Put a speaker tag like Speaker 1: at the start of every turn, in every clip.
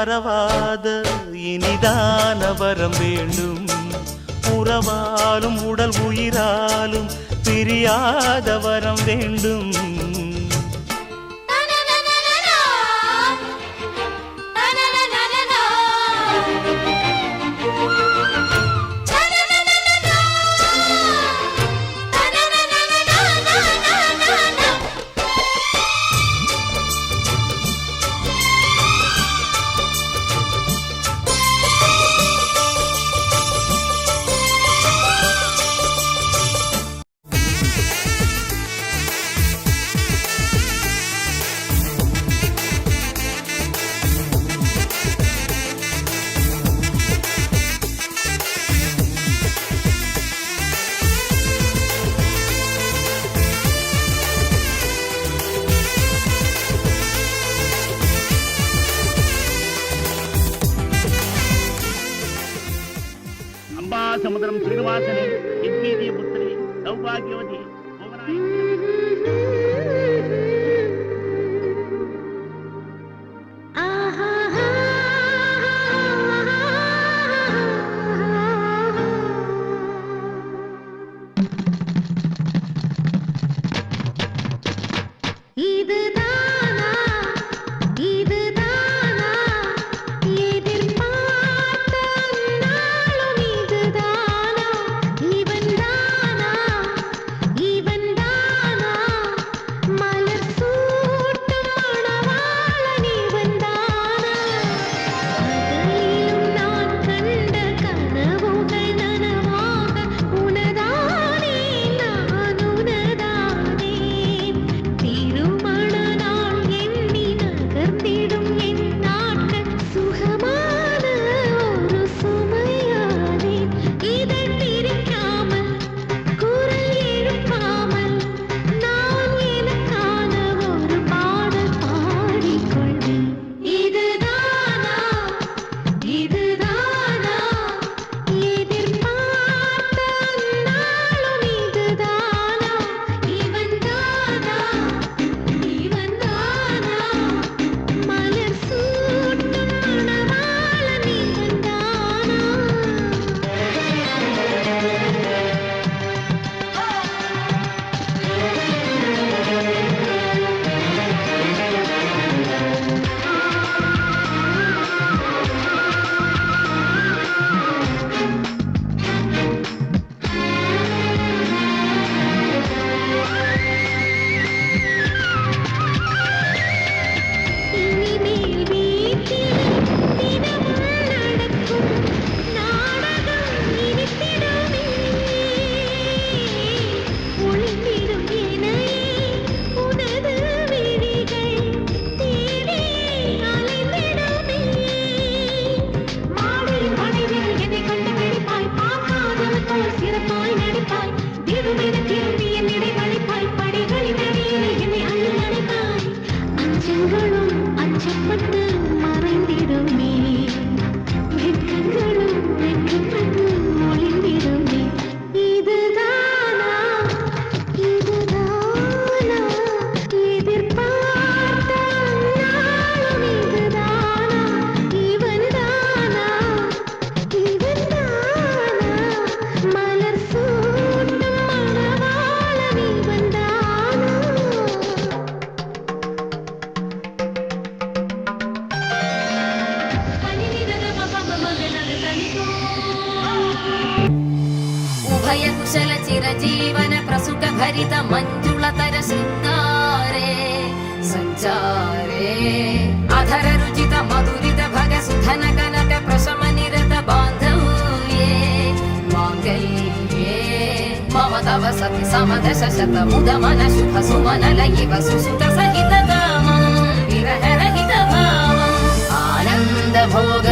Speaker 1: பரவாத இனிதான வரம் வேண்டும். உறவாலும் உடல் உயிராலும் பிரியாத வரம் வேண்டும்.
Speaker 2: సమదశ శతముదమన శుభ సుమనల ఇవ సుసుత సహిత కామం
Speaker 3: విరహరహిత భావం ఆనంద భోగ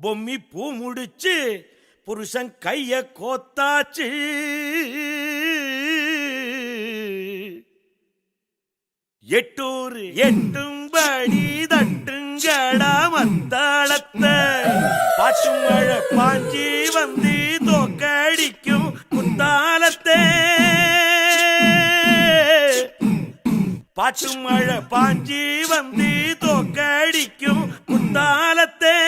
Speaker 3: பொம்மி பூ முடிச்சு புருஷன் கைய கோத்தாச்சு. எட்டூர் எட்டும்படி தட்டுங்கடா மந்தாளத்த பாட்டு மழை பாஞ்சி வந்து தோக்கடிக்கும் குத்தாலத்தே பாட்டு மழை பாஞ்சி வந்து தோக்கடிக்கும் குத்தாலத்தே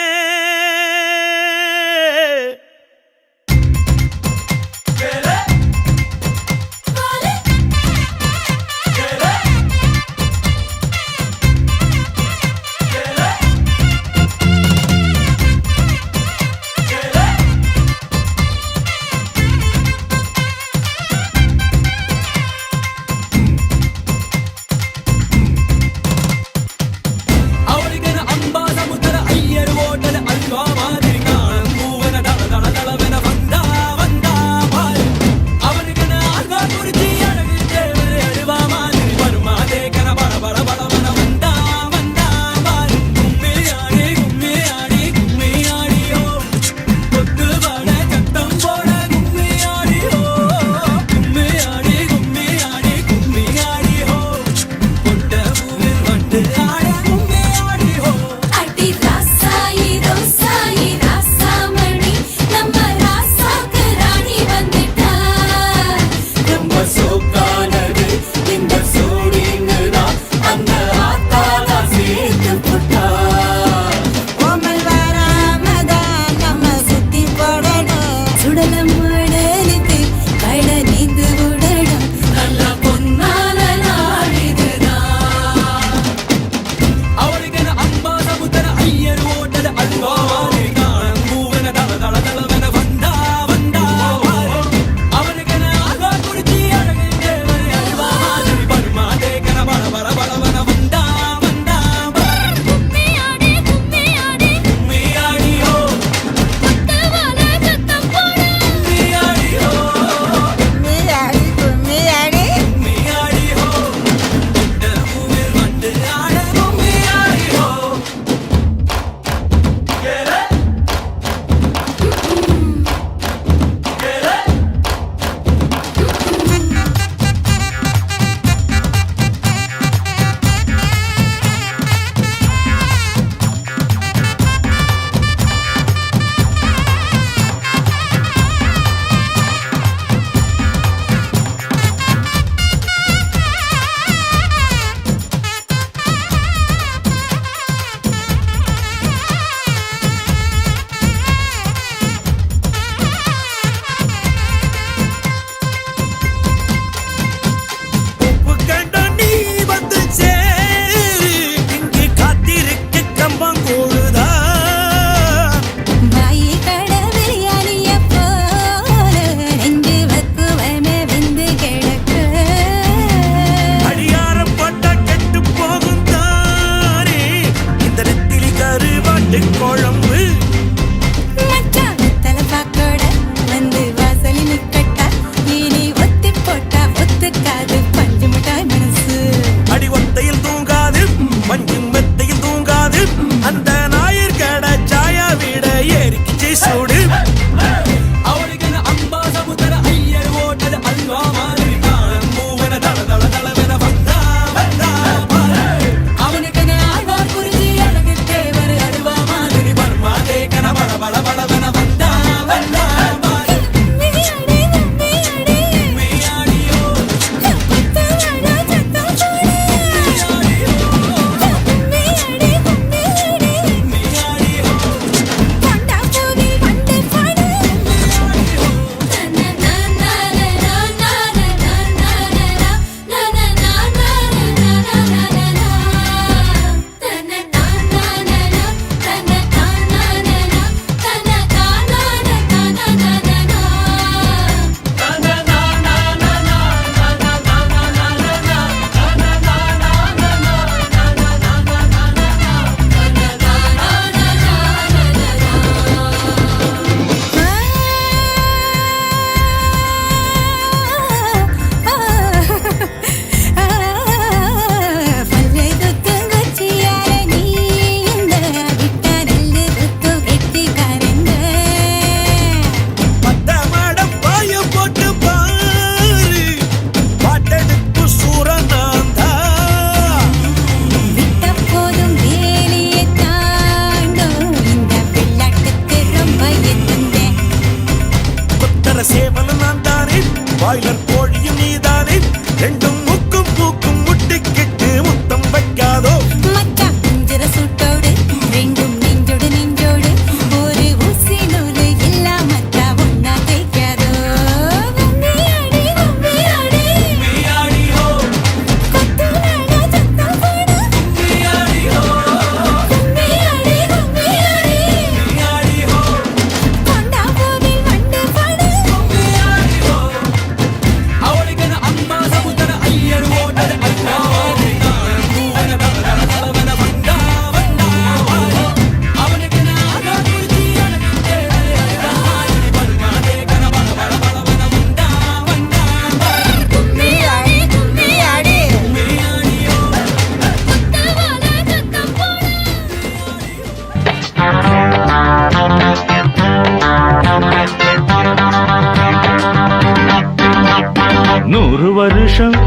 Speaker 4: பால சேவல நான் தானே?
Speaker 1: பாய்லர் கோழியும் நீ தானே ரெண்டும் முக்கும் பூக்கும் முட்டிக்கிட்டு முத்தம் வைக்காதோ?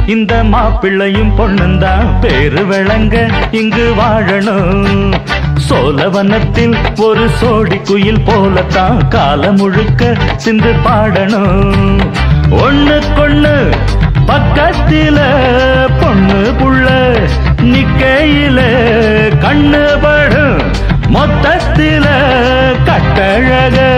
Speaker 5: இந்த மாப்பிள்ளையும் பொண்ணுந்தான் பேரு விளங்க இங்கு வாழணும். சோழவனத்தில் ஒரு சோடி குயில் போலத்தான் காலம் முழுக்க சிந்து பாடணும். ஒண்ணு கொண்ணு பக்கத்தில பொண்ணு புள்ள நிக்கையில கண்ணு படும். மொத்தத்தில கட்டழக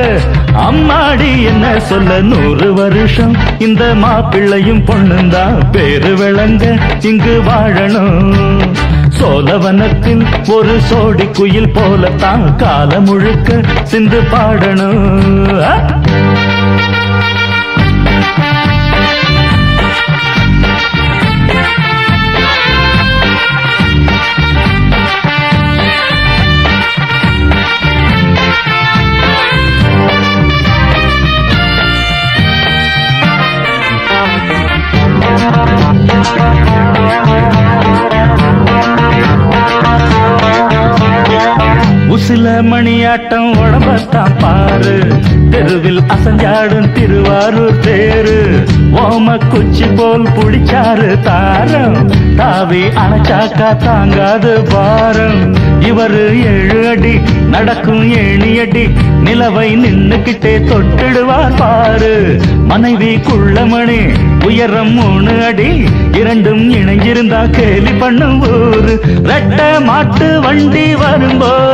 Speaker 5: அம்மாடி என்ன சொல்ல நூறு வருஷம்? இந்த மாப்பிள்ளையும் பொண்ணுந்தான் பேரு விளங்க இங்கு வாழணும். சோழவனத்தில் ஒரு சோடி குயில் போலத்தான் காலம் முழுக்க சிந்து பாடணும். சில மணியாட்டம் உடம்பத்தான் பாரு. தெருவில் அசஞ்சாடும் திருவாரூர் தேரு. ஓம குச்சி போல் புடிச்சாரு தாரம். தாவி அணைச்சாக்கா தாங்காது பாரம். இவரு ஏழு அடி நடக்கும் ஏழு அடி நிலவை நின்னுக்கிட்டே தொட்டிடுவார் பாரு. மனைவி குள்ளமணி உயரம் மூணு அடி இரண்டும் இணைஞ்சிருந்தா கேலி பண்ணும் ஊரு. ரெட்ட மாட்டு வண்டி வரும்போது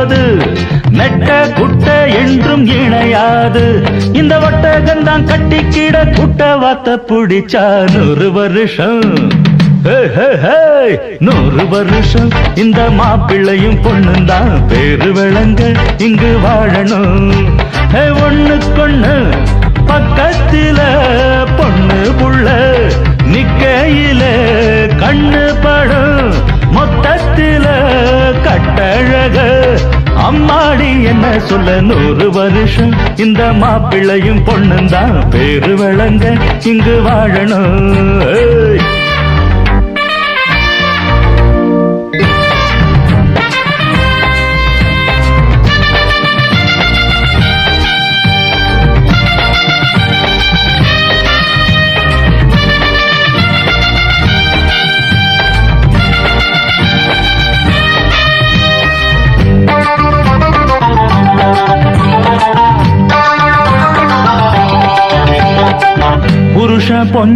Speaker 5: நெட்ட குட்ட என்றும் இணையாது. இந்த ஒட்டகந்தான் கட்டிக்கிட குட்ட வாத்த பிடிச்சா நூறு வருஷம். நூறு வருஷம். இந்த மாப்பிள்ளையும் பொண்ணும் தான் பேரு விளங்க இங்கு வாழணும். ஒண்ணுக்கொண்ணு பக்கத்தில பொண்ணு புள்ள நிக்கையில கண்ணு படம். மொத்தத்தில கட்டழக அம்மாடி என்ன சொல்ல நூறு வருஷம்? இந்த மாப்பிள்ளையும் பொண்ணுந்தான் பேரு விளங்க இங்கு வாழணும்.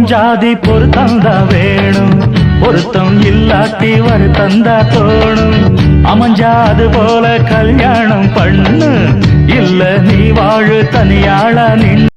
Speaker 5: ஜாதி பொருத்தந்தா வேணும். பொருத்தம் இல்லாட்டி வருத்தந்தா தோணும். அமைஞ்சாது போல கல்யாணம் பண்ணு. இல்ல நீ வாழு தனியாள நின்